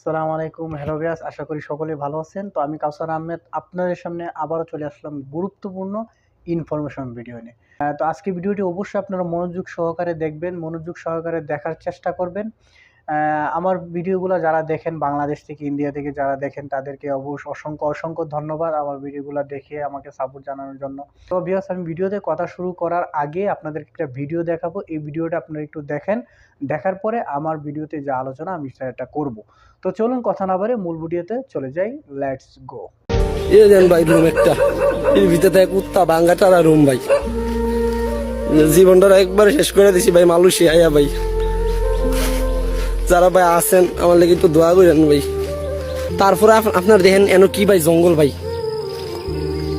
আসসালামু আলাইকুম। হ্যালো ভিয়াস আশা করি সকলে ভালো আছেন। তো আমি কাউসার আহমেদ, আপনাদের সামনে আবারও চলে আসলাম গুরুত্বপূর্ণ ইনফরমেশন ভিডিও নিয়ে। তো আজকে ভিডিওটি অবশ্যই আপনারা মনোযোগ সহকারে দেখবেন, মনোযোগ সহকারে দেখার চেষ্টা করবেন। আমার ভিডিওগুলো যারা দেখেন বাংলাদেশ থেকে ইন্ডিয়া থেকে যারা দেখেন, তাদেরকে অবশ্য অসংখ্য অসংখ্য ধন্যবাদ আমার ভিডিওগুলো দেখে আমাকে সাপোর্ট জানানোর জন্য। তো ভিয়াস আমি ভিডিওতে কথা শুরু করার আগে আপনাদেরকে একটা ভিডিও দেখাবো। এই ভিডিওটা আপনারা একটু দেখেন। দেখার পরে আমার ভিডিওতে যা আলোচনা আমি সেটা করব। তো চলুন কথা না বারে মূল ভিডিওতে চলে যাই। লেটস গো রুম একটা। রুম জীবনটা একবারে শেষ করে দিছি ভাই মালুসি আয়া ভাই। যারা ভাই আছেন, আমার লেগে একটু দোয়া করেন ভাই। তারপরে আপ- আপনার দেখেন, এন কি ভাই জঙ্গল ভাই।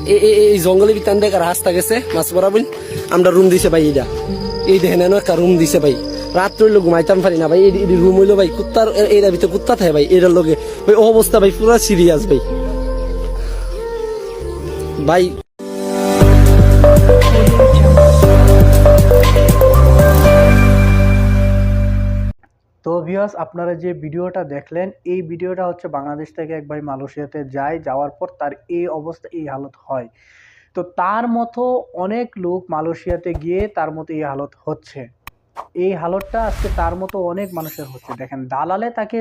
এই জঙ্গলের ভিতরে দেখার রাস্তা গেছে, মাছ বরাবর আমরা রুম দিছে ভাই এটা এই দেখেন, এন একটা রুম দিছে ভাই। রাত হইল ঘুমাইতাম পারি না ভাই, এই রুম হইল ভাই কুত্তার এর ভিতরে কুত্তা থাকে ভাই এটার লগে। ভাই, অবস্থা ভাই পুরা সিরিয়াস ভাই। ভাই তো ভিউয়ার্স আপনারা যে ভিডিওটা দেখলেন, এই ভিডিওটা হচ্ছে বাংলাদেশ থেকে এক ভাই মালয়েশিয়াতে যায়, যাওয়ার পর তার এই অবস্থা, এই হালত হয়। তো তার মতো অনেক লোক মালয়েশিয়াতে গিয়ে তার মতো এই হালত হচ্ছে। এই হালতটা আজকে তার মতো অনেক মানুষের হচ্ছে। দেখেন, দালালে তাকে,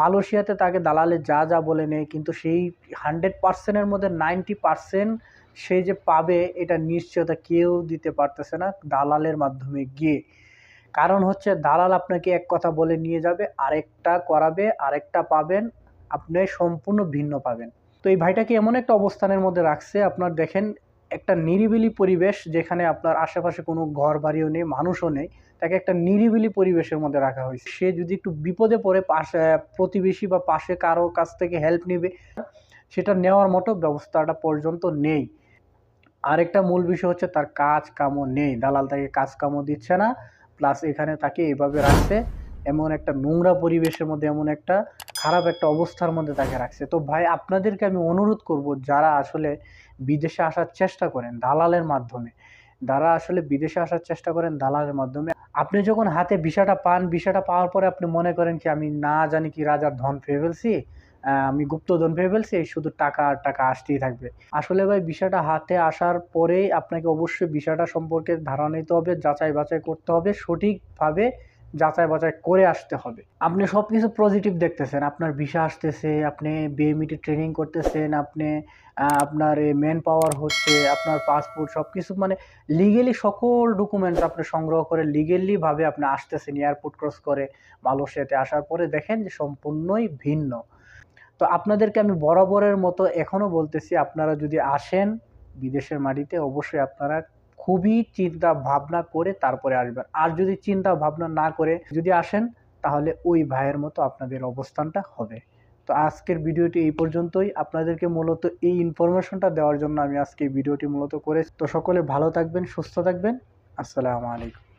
মালয়েশিয়াতে তাকে দালালে যা যা বলে নেয়, কিন্তু সেই হান্ড্রেড পার্সেন্টের মধ্যে নাইনটি পার্সেন্ট সে যে পাবে, এটা নিশ্চয়তা কেউ দিতে পারতেছে না দালালের মাধ্যমে গিয়ে। কারণ হচ্ছে দালাল আপনাকে এক কথা বলে নিয়ে যাবে, আরেকটা করাবে, আরেকটা পাবেন, আপনি সম্পূর্ণ ভিন্ন পাবেন। তো এই ভাইটাকে এমন একটা অবস্থানের মধ্যে রাখছে? আপনার দেখেন, একটা নিরিবিলি পরিবেশ যেখানে আপনার আশেপাশে কোনো ঘর বাড়িও নেই, মানুষও নেই, তাকে একটা নিরিবিলি পরিবেশের মধ্যে রাখা হয়েছে। সে যদি একটু বিপদে পড়ে, পাশে, প্রতিবেশী বা পাশে কারও কাছ থেকে হেল্প নেবে, সেটা নেওয়ার মতো ব্যবস্থাটা পর্যন্ত নেই। আরেকটা মূল বিষয় হচ্ছে তার কাজ কামও নেই, দালাল তাকে কাজ কামও দিচ্ছে না। প্লাস এখানে তাকে এভাবে রাখছে, এমন একটা নোংরা পরিবেশের মধ্যে, এমন একটা খারাপ একটা অবস্থার মধ্যে তাকে রাখছে। তো ভাই, আপনাদেরকে আমি অনুরোধ করব, যারা আসলে বিদেশে আসার চেষ্টা করেন দালালের মাধ্যমে, যারা আসলে বিদেশে আসার চেষ্টা করেন দালালের মাধ্যমে, আপনি যখন হাতে ভিসাটা পান ভিসাটা পাওয়ার পরে আপনি মনে করেন কি, আমি না জানি কি রাজার ধন পেয়ে ফেলছি? আমি গুপ্তধন পেয়ে ফেলছি, এই শুধু টাকা আর টাকা আসতেই থাকবে। আসলে ভাই, বিষয়টা হাতে আসার পরেই আপনাকে অবশ্যই বিষয়টা সম্পর্কে ধারণা নিতে হবে, যাচাই বাছাই করতে হবে, সঠিকভাবে যাচাই বাছাই করে আসতে হবে। আপনি সব কিছু পজিটিভ দেখতেছেন, আপনার ভিসা আসতেছে, আপনি বিএমইটি ট্রেনিং করতেছেন, আপনি আপনার মেন পাওয়ার হচ্ছে, আপনার পাসপোর্ট সব কিছু মানে লিগেলি সকল ডকুমেন্ট আপনি সংগ্রহ করে লিগেলিভাবে আপনি আসতেছেন এয়ারপোর্ট ক্রস করে, মালয়েশিয়াতে আসার পরে দেখেন যে সম্পূর্ণই ভিন্ন। তো আপনাদেরকে আমি বরাবরের মতো এখনও বলতেছি, আপনারা যদি আসেন বিদেশের মাটিতে, অবশ্যই আপনারা খুবই চিন্তা ভাবনা করে তারপরে আসবেন। আর যদি চিন্তা ভাবনা না করে যদি আসেন, তাহলে ওই ভাইয়ের মতো আপনাদের অবস্থানটা হবে। তো আজকের ভিডিওটি এই পর্যন্তই। আপনাদেরকে মূলত এই ইনফরমেশনটা দেওয়ার জন্য আমি আজকে এই ভিডিওটি মূলত করে তো সকলে ভালো থাকবেন, সুস্থ থাকবেন। আসসালামু আলাইকুম।